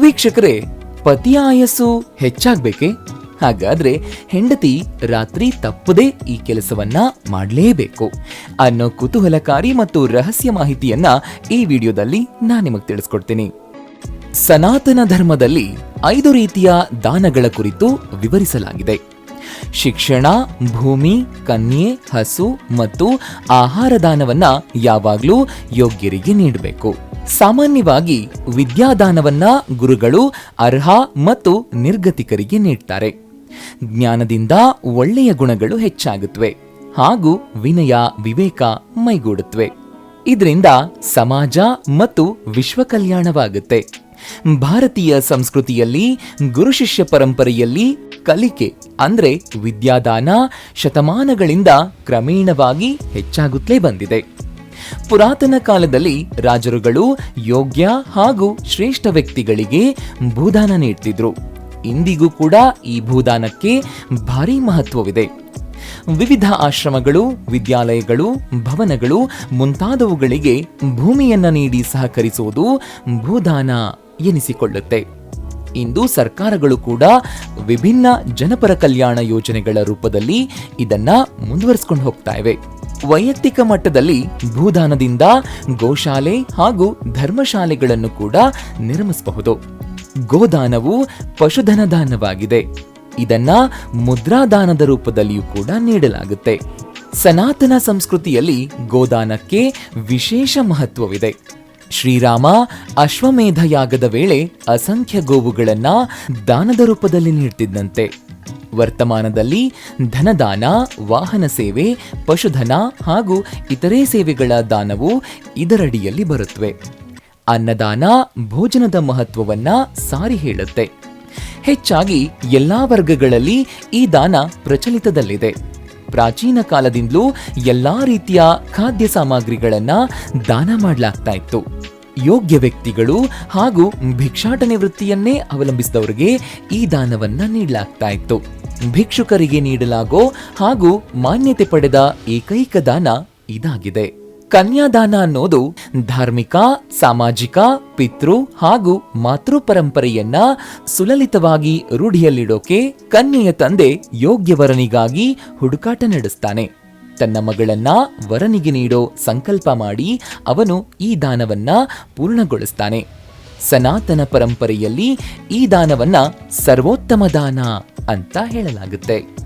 ವೀಕ್ಷಕರೇ ಪತಿಯ ಆಯಸ್ಸು ಹೆಚ್ಚಾಗ್ಬೇಕೆ? ಹಾಗಾದ್ರೆ ಹೆಂಡತಿ ರಾತ್ರಿ ತಪ್ಪದೇ ಈ ಕೆಲಸವನ್ನ ಮಾಡಲೇಬೇಕು. ಅನ್ನೋ ಕುತೂಹಲಕಾರಿ ಮತ್ತು ರಹಸ್ಯ ಮಾಹಿತಿಯನ್ನ ಈ ವಿಡಿಯೋದಲ್ಲಿ ನಾನು ನಿಮಗೆ ತಿಳಿಸ್ಕೊಡ್ತೀನಿ. ಸನಾತನ ಧರ್ಮದಲ್ಲಿ ಐದು ರೀತಿಯ ದಾನಗಳ ಕುರಿತು ವಿವರಿಸಲಾಗಿದೆ. ಶಿಕ್ಷಣ, ಭೂಮಿ, ಕನ್ಯೆ, ಹಸು ಮತ್ತು ಆಹಾರ ದಾನವನ್ನ ಯಾವಾಗಲೂ ಯೋಗ್ಯರಿಗೆ ನೀಡಬೇಕು. ಸಾಮಾನ್ಯವಾಗಿ ವಿದ್ಯಾದಾನವನ್ನ ಗುರುಗಳು, ಅರ್ಹ ಮತ್ತು ನಿರ್ಗತಿಕರಿಗೆ ನೀಡ್ತಾರೆ. ಜ್ಞಾನದಿಂದ ಒಳ್ಳೆಯ ಗುಣಗಳು ಹೆಚ್ಚಾಗುತ್ತವೆ ಹಾಗೂ ವಿನಯ, ವಿವೇಕ ಮೈಗೂಡುತ್ತವೆ ಇದರಿಂದ ಸಮಾಜ ಮತ್ತು ವಿಶ್ವ ಕಲ್ಯಾಣವಾಗುತ್ತೆ. ಭಾರತೀಯ ಸಂಸ್ಕೃತಿಯಲ್ಲಿ, ಗುರು ಶಿಷ್ಯ ಪರಂಪರೆಯಲ್ಲಿ ಕಲಿಕೆ ಅಂದ್ರೆ ವಿದ್ಯಾದಾನ ಶತಮಾನಗಳಿಂದ ಕ್ರಮೇಣವಾಗಿ ಹೆಚ್ಚಾಗುತ್ತಲೇ ಬಂದಿದೆ. ಪುರಾತನ ಕಾಲದಲ್ಲಿ ರಾಜರುಗಳು ಯೋಗ್ಯ ಹಾಗೂ ಶ್ರೇಷ್ಠ ವ್ಯಕ್ತಿಗಳಿಗೆ ಭೂದಾನ ನೀಡ್ತಿದ್ರು. ಇಂದಿಗೂ ಕೂಡ ಈ ಭೂದಾನಕ್ಕೆ ಭಾರಿ ಮಹತ್ವವಿದೆ. ವಿವಿಧ ಆಶ್ರಮಗಳು, ವಿದ್ಯಾಲಯಗಳು, ಭವನಗಳು ಮುಂತಾದವುಗಳಿಗೆ ಭೂಮಿಯನ್ನ ನೀಡಿ ಸಹಕರಿಸುವುದು ಭೂದಾನ ಎನಿಸಿಕೊಳ್ಳುತ್ತೆ. ಇಂದು ಸರ್ಕಾರಗಳು ಕೂಡ ವಿಭಿನ್ನ ಜನಪರ ಕಲ್ಯಾಣ ಯೋಜನೆಗಳ ರೂಪದಲ್ಲಿ ಇದನ್ನ ಮುಂದುವರಿಸಿಕೊಂಡು ಹೋಗ್ತಾ ವೈಯಕ್ತಿಕ ಮಟ್ಟದಲ್ಲಿ ಭೂದಾನದಿಂದ ಗೋಶಾಲೆ ಹಾಗೂ ಧರ್ಮಶಾಲೆಗಳನ್ನು ಕೂಡ ನಿರ್ಮಿಸಬಹುದು. ಗೋದಾನವು ಪಶುಧನ ದಾನವಾಗಿದೆ ಇದನ್ನ ಮುದ್ರಾದಾನದ ರೂಪದಲ್ಲಿಯೂ ಕೂಡ ನೀಡಲಾಗುತ್ತೆ. ಸನಾತನ ಸಂಸ್ಕೃತಿಯಲ್ಲಿ ಗೋದಾನಕ್ಕೆ ವಿಶೇಷ ಮಹತ್ವವಿದೆ. ಶ್ರೀರಾಮ ಅಶ್ವಮೇಧ ಯಾಗದ ವೇಳೆ ಅಸಂಖ್ಯ ಗೋವುಗಳನ್ನ ದಾನದ ರೂಪದಲ್ಲಿ ನೀಡ್ತಿದ್ದಂತೆ. ವರ್ತಮಾನದಲ್ಲಿ ಧನದಾನ, ವಾಹನ ಸೇವೆ, ಪಶುಧನ ಹಾಗೂ ಇತರೆ ಸೇವೆಗಳ ದಾನವು ಇದರಡಿಯಲ್ಲಿ ಬರುತ್ತವೆ. ಅನ್ನದಾನ ಭೋಜನದ ಮಹತ್ವವನ್ನ ಸಾರಿ ಹೇಳುತ್ತೆ. ಹೆಚ್ಚಾಗಿ ಎಲ್ಲಾ ವರ್ಗಗಳಲ್ಲಿ ಈ ದಾನ ಪ್ರಚಲಿತದಲ್ಲಿದೆ. ಪ್ರಾಚೀನ ಕಾಲದಿಂದಲೂ ಎಲ್ಲಾ ರೀತಿಯ ಖಾದ್ಯ ಸಾಮಗ್ರಿಗಳನ್ನ ದಾನ ಮಾಡಲಾಗ್ತಾ ಇತ್ತು. ಯೋಗ್ಯ ವ್ಯಕ್ತಿಗಳು ಹಾಗೂ ಭಿಕ್ಷಾಟನೆ ವೃತ್ತಿಯನ್ನೇ ಅವಲಂಬಿಸಿದವರಿಗೆ ಈ ದಾನವನ್ನ ನೀಡಲಾಗ್ತಾ ಇತ್ತು ಭಿಕ್ಷುಕರಿಗೆ ನೀಡಲಾಗೋ ಹಾಗೂ ಮಾನ್ಯತೆ ಪಡೆದ ಏಕೈಕ ದಾನ ಇದಾಗಿದೆ. ಕನ್ಯಾದಾನ ಅನ್ನೋದು ಧಾರ್ಮಿಕ, ಸಾಮಾಜಿಕ, ಪಿತೃ ಹಾಗೂ ಮಾತೃ ಪರಂಪರೆಯನ್ನ ಸುಲಲಿತವಾಗಿ ರೂಢಿಯಲ್ಲಿಡೋಕೆ ಕನ್ಯೆಯ ತಂದೆ ಯೋಗ್ಯವರನಿಗಾಗಿ ಹುಡುಕಾಟ ನಡೆಸ್ತಾನೆ. ತನ್ನ ಮಗಳನ್ನ ವರನಿಗೆ ನೀಡೋ ಸಂಕಲ್ಪ ಮಾಡಿ ಅವನು ಈ ದಾನವನ್ನ ಪೂರ್ಣಗೊಳಿಸ್ತಾನೆ. ಸನಾತನ ಪರಂಪರೆಯಲ್ಲಿ ಈ ದಾನವನ್ನ ಸರ್ವೋತ್ತಮ ದಾನ ಅಂತ ಹೇಳಲಾಗುತ್ತೆ.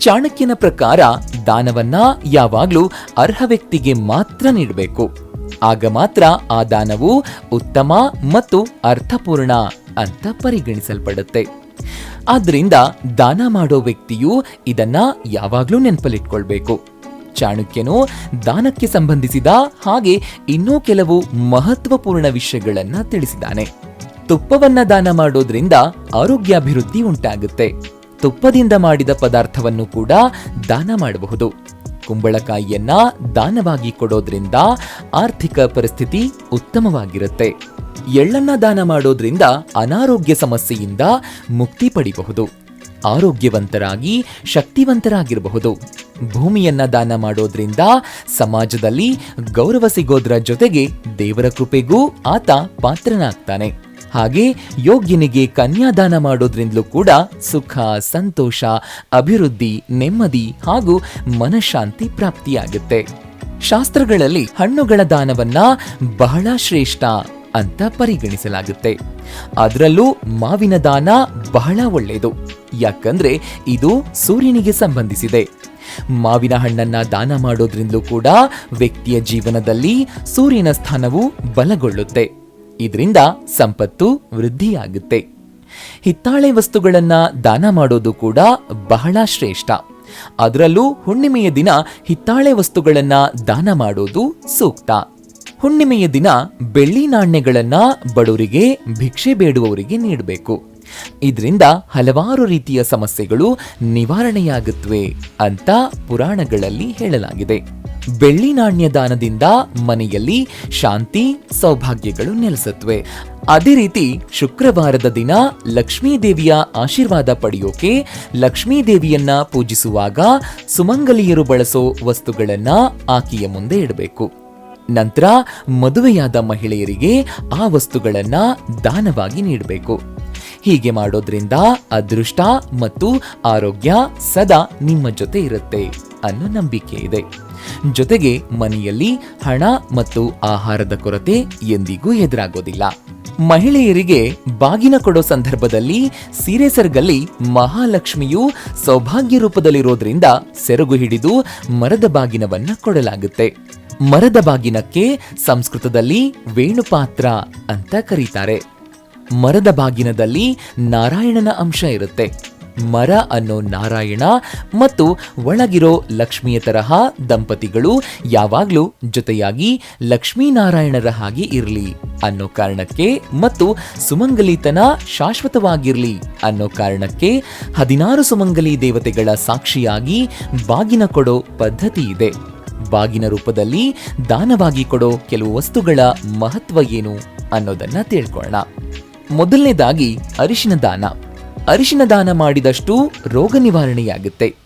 ಚಾಣಕ್ಯನ ಪ್ರಕಾರ ದಾನವನ್ನ ಯಾವಾಗಲೂ ಅರ್ಹ ವ್ಯಕ್ತಿಗೆ ಮಾತ್ರ ನೀಡಬೇಕು. ಆಗ ಮಾತ್ರ ಆ ದಾನವು ಉತ್ತಮ ಮತ್ತು ಅರ್ಥಪೂರ್ಣ ಅಂತ ಪರಿಗಣಿಸಲ್ಪಡುತ್ತೆ. ಆದ್ದರಿಂದ ದಾನ ಮಾಡೋ ವ್ಯಕ್ತಿಯು ಇದನ್ನ ಯಾವಾಗಲೂ ನೆನಪಲ್ಲಿಟ್ಕೊಳ್ಬೇಕು. ಚಾಣಕ್ಯನು ದಾನಕ್ಕೆ ಸಂಬಂಧಿಸಿದ ಹಾಗೆ ಇನ್ನೂ ಕೆಲವು ಮಹತ್ವಪೂರ್ಣ ವಿಷಯಗಳನ್ನ ತಿಳಿಸಿದ್ದಾನೆ. ತುಪ್ಪವನ್ನ ದಾನ ಮಾಡೋದ್ರಿಂದ ಆರೋಗ್ಯಾಭಿವೃದ್ಧಿ ಉಂಟಾಗುತ್ತೆ. ತುಪ್ಪದಿಂದ ಮಾಡಿದ ಪದಾರ್ಥವನ್ನು ಕೂಡ ದಾನ ಮಾಡಬಹುದು. ಕುಂಬಳಕಾಯಿಯನ್ನ ದಾನವಾಗಿ ಕೊಡೋದ್ರಿಂದ ಆರ್ಥಿಕ ಪರಿಸ್ಥಿತಿ ಉತ್ತಮವಾಗಿರುತ್ತೆ. ಎಳ್ಳನ್ನ ದಾನ ಮಾಡೋದ್ರಿಂದ ಅನಾರೋಗ್ಯ ಸಮಸ್ಯೆಯಿಂದ ಮುಕ್ತಿ ಪಡಿಬಹುದು. ಆರೋಗ್ಯವಂತರಾಗಿ ಶಕ್ತಿವಂತರಾಗಿರಬಹುದು. ಭೂಮಿಯನ್ನ ದಾನ ಮಾಡೋದ್ರಿಂದ ಸಮಾಜದಲ್ಲಿ ಗೌರವ ಸಿಗೋದ್ರ ಜೊತೆಗೆ ದೇವರ ಕೃಪೆಗೂ ಆತ ಪಾತ್ರನಾಗ್ತಾನೆ. ಹಾಗೆ ಯೋಗ್ಯನಿಗೆ ಕನ್ಯಾದಾನ ಮಾಡೋದ್ರಿಂದಲೂ ಕೂಡ ಸುಖ, ಸಂತೋಷ, ಅಭಿವೃದ್ಧಿ, ನೆಮ್ಮದಿ ಹಾಗೂ ಮನಃಶಾಂತಿ ಪ್ರಾಪ್ತಿಯಾಗುತ್ತೆ. ಶಾಸ್ತ್ರಗಳಲ್ಲಿ ಹಣ್ಣುಗಳ ದಾನವನ್ನ ಬಹಳ ಶ್ರೇಷ್ಠ ಅಂತ ಪರಿಗಣಿಸಲಾಗುತ್ತೆ. ಅದರಲ್ಲೂ ಮಾವಿನ ದಾನ ಬಹಳ ಒಳ್ಳೆಯದು ಯಾಕಂದ್ರೆ ಇದು ಸೂರ್ಯನಿಗೆ ಸಂಬಂಧಿಸಿದೆ. ಮಾವಿನ ಹಣ್ಣನ್ನ ದಾನ ಮಾಡೋದ್ರಿಂದಲೂ ಕೂಡ ವ್ಯಕ್ತಿಯ ಜೀವನದಲ್ಲಿ ಸೂರ್ಯನ ಸ್ಥಾನವು ಬಲಗೊಳ್ಳುತ್ತೆ. ಇದರಿಂದ ಸಂಪತ್ತು ವೃದ್ಧಿಯಾಗುತ್ತೆ. ಹಿತ್ತಾಳೆ ವಸ್ತುಗಳನ್ನ ದಾನ ಮಾಡೋದು ಕೂಡ ಬಹಳ ಶ್ರೇಷ್ಠ. ಅದರಲ್ಲೂ ಹುಣ್ಣಿಮೆಯ ದಿನ ಹಿತ್ತಾಳೆ ವಸ್ತುಗಳನ್ನ ದಾನ ಮಾಡೋದು ಸೂಕ್ತ. ಹುಣ್ಣಿಮೆಯ ದಿನ ಬೆಳ್ಳಿ ನಾಣ್ಯಗಳನ್ನ ಬಡವರಿಗೆ ಭಿಕ್ಷೆ ಬೇಡುವವರಿಗೆ ನೀಡಬೇಕು. ಇದರಿಂದ ಹಲವಾರು ರೀತಿಯ ಸಮಸ್ಯೆಗಳು ನಿವಾರಣೆಯಾಗುತ್ತವೆ ಅಂತ ಪುರಾಣಗಳಲ್ಲಿ ಹೇಳಲಾಗಿದೆ. ಬೆಳ್ಳಿ ನಾಣ್ಯ ದಾನದಿಂದ ಮನೆಯಲ್ಲಿ ಶಾಂತಿ, ಸೌಭಾಗ್ಯಗಳು ನೆಲೆಸುತ್ತವೆ. ಅದೇ ರೀತಿ ಶುಕ್ರವಾರದ ದಿನ ಲಕ್ಷ್ಮೀ ದೇವಿಯ ಆಶೀರ್ವಾದ ಪಡೆಯೋಕೆ ಲಕ್ಷ್ಮೀ ದೇವಿಯನ್ನ ಪೂಜಿಸುವಾಗ ಸುಮಂಗಲಿಯರು ಬಳಸೋ ವಸ್ತುಗಳನ್ನ ಆಕೆಯ ಮುಂದೆ ಇಡಬೇಕು. ನಂತರ ಮದುವೆಯಾದ ಮಹಿಳೆಯರಿಗೆ ಆ ವಸ್ತುಗಳನ್ನ ದಾನವಾಗಿ ನೀಡಬೇಕು. ಹೀಗೆ ಮಾಡೋದ್ರಿಂದ ಅದೃಷ್ಟ ಮತ್ತು ಆರೋಗ್ಯ ಸದಾ ನಿಮ್ಮ ಜೊತೆ ಇರುತ್ತೆ ಅನ್ನೋ ನಂಬಿಕೆ ಇದೆ. ಜೊತೆಗೆ ಮನೆಯಲ್ಲಿ ಹಣ ಮತ್ತು ಆಹಾರದ ಕೊರತೆ ಎಂದಿಗೂ ಎದುರಾಗೋದಿಲ್ಲ. ಮಹಿಳೆಯರಿಗೆ ಬಾಗಿನ ಕೊಡೋ ಸಂದರ್ಭದಲ್ಲಿ ಸೀರೆ ಸೆರಗಲ್ಲಿ ಮಹಾಲಕ್ಷ್ಮಿಯು ಸೌಭಾಗ್ಯ ರೂಪದಲ್ಲಿರೋದ್ರಿಂದ ಸೆರಗು ಹಿಡಿದು ಮರದ ಬಾಗಿನವನ್ನ ಕೊಡಲಾಗುತ್ತೆ. ಮರದ ಬಾಗಿನಕ್ಕೆ ಸಂಸ್ಕೃತದಲ್ಲಿ ವೇಣುಪಾತ್ರ ಅಂತ ಕರೀತಾರೆ. ಮರದ ಬಾಗಿನದಲ್ಲಿ ನಾರಾಯಣನ ಅಂಶ ಇರುತ್ತೆ. ಮರ ಅನ್ನೋ ನಾರಾಯಣ ಮತ್ತು ಒಳಗಿರೋ ಲಕ್ಷ್ಮಿಯ ತರಹ ದಂಪತಿಗಳು ಯಾವಾಗ್ಲೂ ಜೊತೆಯಾಗಿ ಲಕ್ಷ್ಮೀನಾರಾಯಣರ ಹಾಗೆ ಇರಲಿ ಅನ್ನೋ ಕಾರಣಕ್ಕೆ ಮತ್ತು ಸುಮಂಗಲಿತನ ಶಾಶ್ವತವಾಗಿರಲಿ ಅನ್ನೋ ಕಾರಣಕ್ಕೆ ಹದಿನಾರು ಸುಮಂಗಲಿ ದೇವತೆಗಳ ಸಾಕ್ಷಿಯಾಗಿ ಬಾಗಿನ ಕೊಡೋ ಪದ್ಧತಿ ಇದೆ. ಬಾಗಿನ ರೂಪದಲ್ಲಿ ದಾನವಾಗಿ ಕೊಡೋ ಕೆಲವು ವಸ್ತುಗಳ ಮಹತ್ವ ಏನು ಅನ್ನೋದನ್ನ ತಿಳ್ಕೊಳ್ಳೋಣ ಮೊದಲನೇದಾಗಿ ಅರಿಶಿನ ದಾನ. ಅರಿಶಿನ ದಾನ ಮಾಡಿದಷ್ಟು ರೋಗ ನಿವಾರಣೆಯಾಗುತ್ತೆ.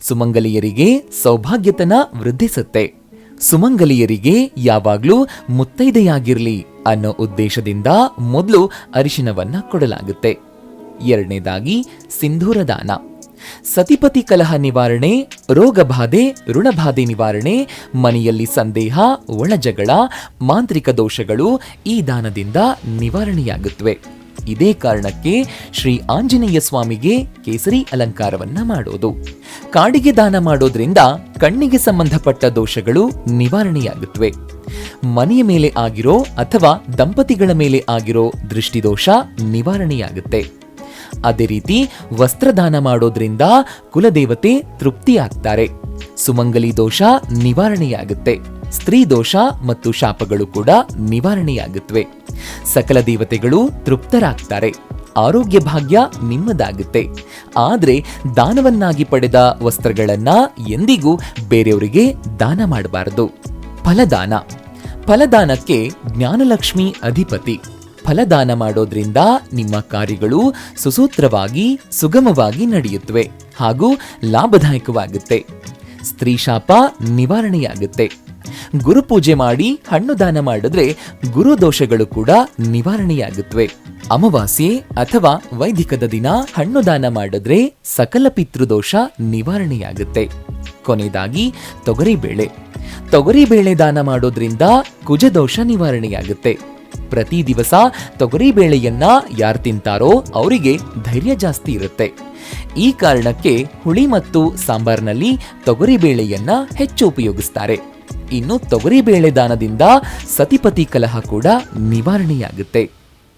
ಸುಮಂಗಲಿಯರಿಗೆ ಸೌಭಾಗ್ಯತನ ವೃದ್ಧಿಸುತ್ತೆ. ಸುಮಂಗಲಿಯರಿಗೆ ಯಾವಾಗ್ಲೂ ಮುತ್ತೈದೆಯಾಗಿರಲಿ ಅನ್ನೋ ಉದ್ದೇಶದಿಂದ ಮೊದಲು ಅರಿಶಿನವನ್ನ ಕೊಡಲಾಗುತ್ತೆ. ಎರಡನೇದಾಗಿ ಸಿಂಧೂರ ದಾನ. ಸತಿಪತಿ ಕಲಹ ನಿವಾರಣೆ, ರೋಗಬಾಧೆ, ಋಣಬಾಧೆ ನಿವಾರಣೆ, ಮನೆಯಲ್ಲಿ ಸಂದೇಹ ಒಳಜಗಳ ಮಾಂತ್ರಿಕ ದೋಷಗಳು ಈ ದಾನದಿಂದ ನಿವಾರಣೆಯಾಗುತ್ತವೆ. ಇದೇ ಕಾರಣಕ್ಕೆ ಶ್ರೀ ಆಂಜನೇಯ ಸ್ವಾಮಿಗೆ ಕೇಸರಿ ಅಲಂಕಾರವನ್ನ ಮಾಡೋದು. ಕಾಡಿಗೆ ದಾನ ಮಾಡೋದ್ರಿಂದ ಕಣ್ಣಿಗೆ ಸಂಬಂಧಪಟ್ಟ ದೋಷಗಳು ನಿವಾರಣೆಯಾಗುತ್ತವೆ. ಮನೆಯ ಮೇಲೆ ಆಗಿರೋ ಅಥವಾ ದಂಪತಿಗಳ ಮೇಲೆ ಆಗಿರೋ ದೃಷ್ಟಿದೋಷ ನಿವಾರಣೆಯಾಗುತ್ತೆ. ಅದೇ ರೀತಿ ವಸ್ತ್ರದಾನ ಮಾಡೋದ್ರಿಂದ ಕುಲದೇವತೆ ತೃಪ್ತಿಯಾಗ್ತಾರೆ. ಸುಮಂಗಲಿ ದೋಷ ನಿವಾರಣೆಯಾಗುತ್ತೆ. ಸ್ತ್ರೀ ದೋಷ ಮತ್ತು ಶಾಪಗಳು ಕೂಡ ನಿವಾರಣೆಯಾಗುತ್ತವೆ. ಸಕಲ ದೇವತೆಗಳು ತೃಪ್ತರಾಗ್ತಾರೆ. ಆರೋಗ್ಯ ಭಾಗ್ಯ ನಿಮ್ಮದಾಗುತ್ತೆ. ಆದರೆ ದಾನವನ್ನಾಗಿ ಪಡೆದ ವಸ್ತ್ರಗಳನ್ನ ಎಂದಿಗೂ ಬೇರೆಯವರಿಗೆ ದಾನ ಮಾಡಬಾರದು. ಫಲದಾನ. ಫಲದಾನಕ್ಕೆ ಜ್ಞಾನಲಕ್ಷ್ಮಿ ಅಧಿಪತಿ. ಫಲದಾನ ಮಾಡೋದ್ರಿಂದ ನಿಮ್ಮ ಕಾರ್ಯಗಳು ಸುಸೂತ್ರವಾಗಿ, ಸುಗಮವಾಗಿ ನಡೆಯುತ್ತವೆ ಹಾಗೂ ಲಾಭದಾಯಕವಾಗುತ್ತೆ. ಸ್ತ್ರೀಶಾಪ ನಿವಾರಣೆಯಾಗುತ್ತೆ. ಗುರುಪೂಜೆ ಮಾಡಿ ಹಣ್ಣು ದಾನ ಮಾಡಿದ್ರೆ ಗುರು ದೋಷಗಳು ಕೂಡ ನಿವಾರಣೆಯಾಗುತ್ತವೆ. ಅಮಾವಾಸ್ಯೆ ಅಥವಾ ವೈದಿಕದ ದಿನ ಹಣ್ಣು ದಾನ ಮಾಡಿದ್ರೆ ಸಕಲ ಪಿತೃದೋಷ ನಿವಾರಣೆಯಾಗುತ್ತೆ. ಕೊನೆಯದಾಗಿ ತೊಗರಿಬೇಳೆ. ತೊಗರಿಬೇಳೆ ದಾನ ಮಾಡೋದ್ರಿಂದ ಕುಜದೋಷ ನಿವಾರಣೆಯಾಗುತ್ತೆ. ಪ್ರತಿ ದಿವಸ ತೊಗರಿ ಬೇಳೆಯನ್ನ ಯಾರು ತಿಂತಾರೋ ಅವರಿಗೆ ಧೈರ್ಯ ಜಾಸ್ತಿ ಇರುತ್ತೆ. ಈ ಕಾರಣಕ್ಕೆ ಹುಳಿ ಮತ್ತು ಸಾಂಬಾರ್ನಲ್ಲಿ ತೊಗರಿ ಬೇಳೆಯನ್ನ ಹೆಚ್ಚು ಉಪಯೋಗಿಸ್ತಾರೆ. ಇನ್ನು ತೊಗರಿ ಬೇಳೆ ದಾನದಿಂದ ಸತಿಪತಿ ಕಲಹ ಕೂಡ ನಿವಾರಣೆಯಾಗುತ್ತೆ.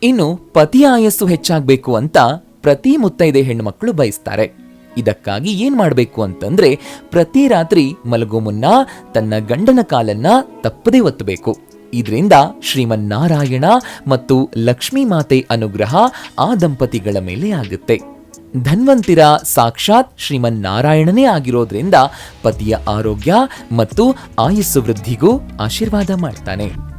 ಇನ್ನು ಪತಿ ಆಯಸ್ಸು ಹೆಚ್ಚಾಗಬೇಕು ಅಂತ ಪ್ರತಿ ಮುತ್ತೈದೆ ಹೆಣ್ಮಕ್ಳು ಬಯಸ್ತಾರೆ. ಇದಕ್ಕಾಗಿ ಏನ್ ಮಾಡಬೇಕು ಅಂತಂದ್ರೆ ಪ್ರತಿ ರಾತ್ರಿ ಮಲಗೋ ಮುನ್ನ ತನ್ನ ಗಂಡನ ಕಾಲನ್ನ ತಪ್ಪದೇ ಒತ್ತಬೇಕು. ಇದರಿಂದ ಶ್ರೀಮನ್ನಾರಾಯಣ ಮತ್ತು ಲಕ್ಷ್ಮೀ ಮಾತೆ ಅನುಗ್ರಹ ಆ ದಂಪತಿಗಳ ಮೇಲೆ ಆಗುತ್ತೆ. ಧನ್ವಂತಿರ ಸಾಕ್ಷಾತ್ ಶ್ರೀಮನ್ನಾರಾಯಣನೇ ಆಗಿರೋದ್ರಿಂದ ಪತಿಯ ಆರೋಗ್ಯ ಮತ್ತು ಆಯಸ್ಸು ವೃದ್ಧಿಗೂ ಆಶೀರ್ವಾದ ಮಾಡ್ತಾನೆ.